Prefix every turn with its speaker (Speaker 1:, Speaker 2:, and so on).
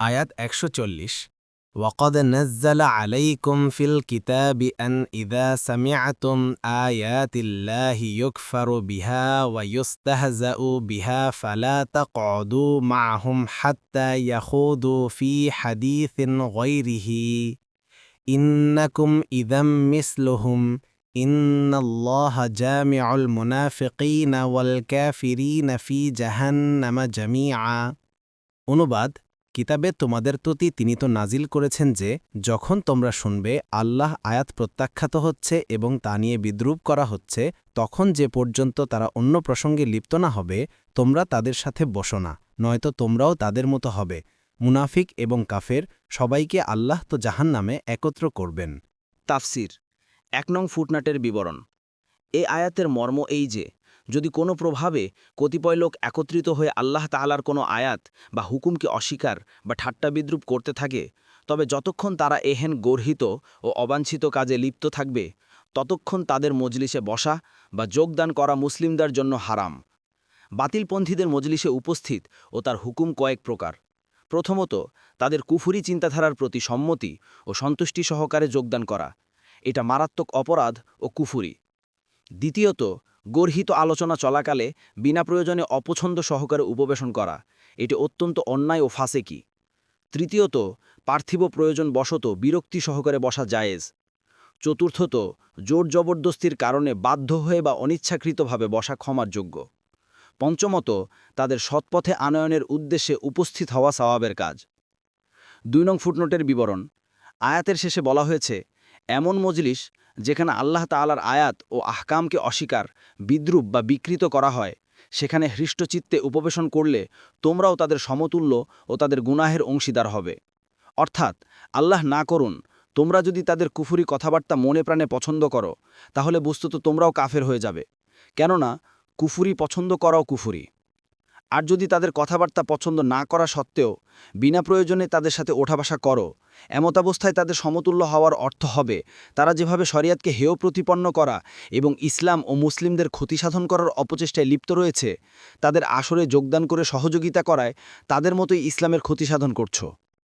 Speaker 1: আয়াত একশো চল্লিশ وقد نزل عليكم في الكتاب أن إذا سمعتم آيات الله يكفر بها ويستهزأ بها فلا تقعدوا معهم حتى يخوضوا في حديث غيره إنكم إذا مثلهم إن الله جامع المنافقين والكافرين في جهنم جميعا অনুবাদ কিতাবে তোমাদের প্রতি তিনি তো নাজিল করেছেন যে, যখন তোমরা শুনবে আল্লাহ আয়াত প্রত্যাখ্যাত হচ্ছে এবং তা নিয়ে বিদ্রুপ করা হচ্ছে, তখন যে পর্যন্ত তারা অন্য প্রসঙ্গে লিপ্ত না হবে, তোমরা তাদের সাথে বসো না, নয়তো তোমরাও তাদের মতো হবে। মুনাফিক এবং কাফের সবাইকে আল্লাহ তো জাহান নামে একত্র করবেন।
Speaker 2: তাফসির, এক নং ফুটনাটের বিবরণ। এ আয়াতের মর্ম এই যে যদি কোনো প্রভাবে কতিপয় লোক একত্রিত হয়ে আল্লাহ তাআলার কোনো আয়াত বা হুকুমকে অস্বীকার বা ঠাট্টা বিদ্রুপ করতে থাকে, তবে যতক্ষণ তারা এহেন গর্হিত ও অবাঞ্ছিত কাজে লিপ্ত থাকবে, ততক্ষণ তাদের মজলিসে বসা বা যোগদান করা মুসলিমদের জন্য হারাম। বাতিলপন্থীদের মজলিসে উপস্থিত ও তার হুকুম কয়েক প্রকার। প্রথমত, তাদের কুফুরি চিন্তাধারার প্রতি সম্মতি ও সন্তুষ্টি সহকারে যোগদান করা। এটা মারাত্মক অপরাধ ও কুফুরি। দ্বিতীয়ত গর্হিত আলোচনা চলাকালে বিনা প্রয়োজনে অপছন্দ সহকারে উপবেশন করা, এটি অত্যন্ত অন্যায় ও ফাঁসে কি? তৃতীয়ত, পার্থিব প্রয়োজন বশত বিরক্তি সহকারে বসা জায়েজ। চতুর্থত, জোর জবরদস্তির কারণে বাধ্য হয়ে বা অনিচ্ছাকৃতভাবে বসা ক্ষমার যোগ্য। পঞ্চমত, তাদের সৎপথে আনয়নের উদ্দেশ্যে উপস্থিত হওয়া সওয়াবের কাজ। দুই নং ফুটনোটের বিবরণ। আয়াতের শেষে বলা হয়েছে, এমন মজলিস যেখানে আল্লাহ তাআলার আয়াত ও আহকামকে অস্বীকার, বিদ্রুপ বা বিকৃত করা হয়, সেখানে হৃষ্টচিত্তে উপবেশন করলে তোমরাও তাদের সমতুল্য ও তাদের গুনাহের অংশীদার হবে। অর্থাৎ আল্লাহ না করুন, তোমরা যদি তাদের কুফুরি কথাবার্তা মনে প্রাণে পছন্দ করো, তাহলে বস্তুত তোমরাও কাফের হয়ে যাবে। কেননা কুফুরি পছন্দ করাও কুফুরি। আর যদি তাদের কথাবার্তা পছন্দ না করা সত্ত্বেও, বিনা প্রয়োজনে তাদের সাথে ওঠাবাসা করো। এমতাবস্থায় তাদের সমতুল্য হওয়ার অর্থ হবে, তারা যেভাবে শরিয়াতকে হেয় প্রতিপন্ন করা এবং ইসলাম ও মুসলিমদের ক্ষতি সাধন করার অপচেষ্টায় লিপ্ত রয়েছে, তাদের আসরে যোগদান করে সহযোগিতা করায় তাদের মতোই ইসলামের ক্ষতি সাধন করছ।